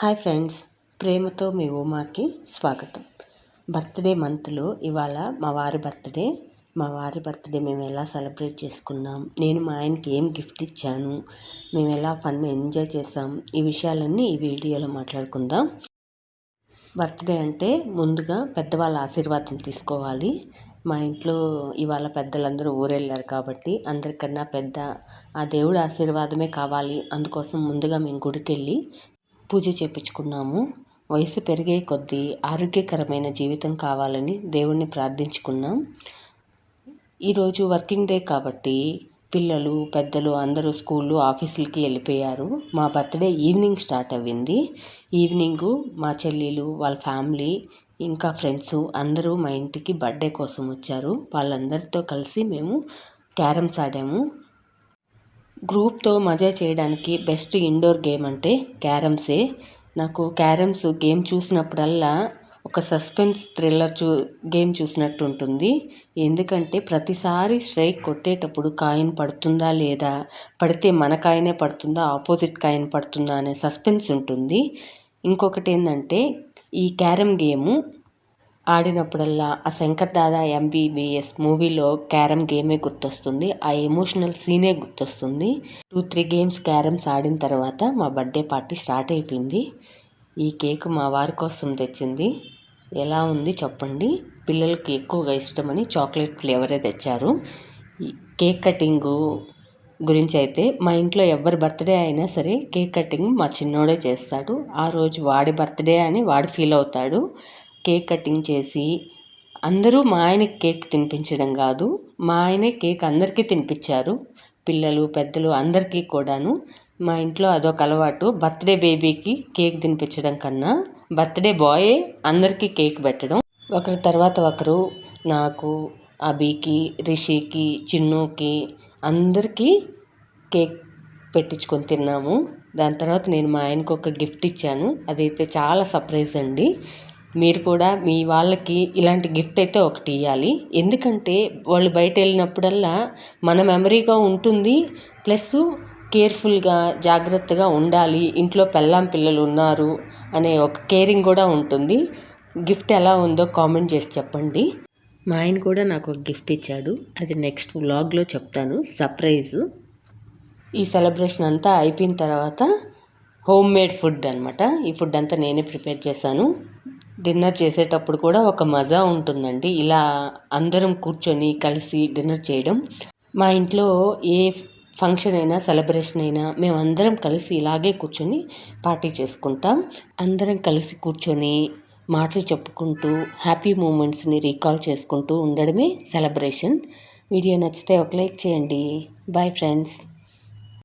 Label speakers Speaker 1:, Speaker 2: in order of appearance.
Speaker 1: Hi friends ప్రేమతో మీ ఉమాకి స్వాగతం. Birthday మంత్లో ఇవాళ మా వారి బర్త్డే. మా వారి బర్త్డే మేము ఎలా సెలబ్రేట్ చేసుకున్నాం నేను మా ఆయనకి ఏం గిఫ్ట్ ఇచ్చాను మేము ఎలా ఫన్ ఎంజాయ్ చేసాం ఈ విషయాలన్నీ ఈ వీడియోలో మాట్లాడుకుందాం. బర్త్డే అంటే ముందుగా పెద్దవాళ్ళ ఆశీర్వాదం తీసుకోవాలి. మా ఇంట్లో ఇవాళ పెద్దలందరూ ఊరెళ్ళారు కాబట్టి అందరికన్నా పెద్ద ఆ దేవుడి ఆశీర్వాదమే కావాలి. అందుకోసం ముందుగా మేము గుడికి వెళ్ళి పూజ చేపించుకున్నాము. వయసు పెరిగే కొద్దీ ఆరోగ్యకరమైన జీవితం కావాలని దేవుణ్ణి ప్రార్థించుకున్నాం. ఈరోజు వర్కింగ్ డే కాబట్టి పిల్లలు పెద్దలు అందరూ స్కూళ్ళు ఆఫీసులకి వెళ్ళిపోయారు. మా బర్త్డే ఈవినింగ్ స్టార్ట్ అయ్యింది. ఈవినింగ్ మా చెల్లెలు వాళ్ళ ఫ్యామిలీ ఇంకా ఫ్రెండ్స్ అందరూ మా ఇంటికి బర్త్డే కోసం వచ్చారు. వాళ్ళందరితో కలిసి మేము క్యారమ్స్ ఆడాము. గ్రూప్తో మజా చేయడానికి బెస్ట్ ఇండోర్ గేమ్ అంటే క్యారమ్సే. నాకు క్యారమ్స్ గేమ్ చూసినప్పుడల్లా ఒక సస్పెన్స్ థ్రిల్లర్ చూ గేమ్ చూసినట్టు ఉంటుంది ఎందుకంటే ప్రతిసారి స్ట్రైక్ కొట్టేటప్పుడు కాయిన్ పడుతుందా లేదా? పడితే మన కాయినే పడుతుందా? ఆపోజిట్ కాయిన్ పడుతుందా? అనే సస్పెన్స్ ఉంటుంది. ఇంకొకటి ఏంటంటే ఈ క్యారమ్ గేము ఆడినప్పుడల్లా ఆ శంకర్ దాదా ఎంబీబీఎస్ మూవీలో క్యారమ్ గేమే గుర్తొస్తుంది. ఆ ఎమోషనల్ సీనే గుర్తొస్తుంది. టూ త్రీ గేమ్స్ క్యారమ్స్ ఆడిన తర్వాత మా బర్త్డే పార్టీ స్టార్ట్ అయిపోయింది. ఈ కేక్ మా వారి కోసం తెచ్చింది. ఎలా ఉంది చెప్పండి? పిల్లలకి ఎక్కువగా ఇష్టమని చాక్లెట్ ఫ్లేవరే తెచ్చారు. కేక్ కటింగు గురించి అయితే మా ఇంట్లో ఎవరి బర్త్డే అయినా సరే కేక్ కటింగ్ మా చిన్నోడే చేస్తాడు. ఆ రోజు వాడి బర్త్డే అని వాడు ఫీల్ అవుతాడు. కేక్ కటింగ్ చేసి అందరూ మా ఆయనకి కేక్ తినిపించడం కాదు మా ఆయనే కేక్ అందరికీ తినిపించారు. పిల్లలు పెద్దలు అందరికీ కూడాను మా ఇంట్లో అదొక అలవాటు. బర్త్డే బేబీకి కేక్ తినిపించడం కన్నా బర్త్డే బాయే అందరికీ కేక్ పెట్టడం. ఒకరి తర్వాత ఒకరు నాకు అభికి రిషికి చిన్నుకి అందరికీ కేక్ పెట్టించుకొని తిన్నాము. దాని తర్వాత నేను మా ఆయనకు ఒక గిఫ్ట్ ఇచ్చాను. అదైతే చాలా సర్ప్రైజ్ అండి. మీరు కూడా మీ వాళ్ళకి ఇలాంటి గిఫ్ట్ అయితే ఒకటి ఇవ్వాలి ఎందుకంటే వాళ్ళు బయట వెళ్ళినప్పుడల్లా మన మెమరీగా ఉంటుంది ప్లస్ కేర్ఫుల్గా జాగ్రత్తగా ఉండాలి. ఇంట్లో పెళ్ళాం పిల్లలు ఉన్నారు అనే ఒక కేరింగ్ కూడా ఉంటుంది. గిఫ్ట్ ఎలా ఉందో కామెంట్ చేసి చెప్పండి. మా ఆయన కూడా నాకు ఒక గిఫ్ట్ ఇచ్చాడు. అది నెక్స్ట్ వ్లాగ్లో చెప్తాను. సర్ప్రైజు. ఈ సెలబ్రేషన్ అంతా అయిపోయిన తర్వాత హోమ్ మేడ్ ఫుడ్ అనమాట ఈ ఫుడ్ అంతా నేనే ప్రిపేర్ చేశాను. డిన్నర్ చేసేటప్పుడు కూడా ఒక మజా ఉంటుందండి. ఇలా అందరం కూర్చొని కలిసి డిన్నర్ చేయడం. మా ఇంట్లో ఏ ఫంక్షన్ అయినా సెలబ్రేషన్ అయినా మేము అందరం కలిసి ఇలాగే కూర్చొని పార్టీ చేసుకుంటాం. అందరం కలిసి కూర్చొని మాటలు చెప్పుకుంటూ హ్యాపీ మూమెంట్స్ని రీకాల్ చేసుకుంటూ ఉండడమే సెలబ్రేషన్. వీడియో నచ్చితే ఒక లైక్ చేయండి. Bye friends.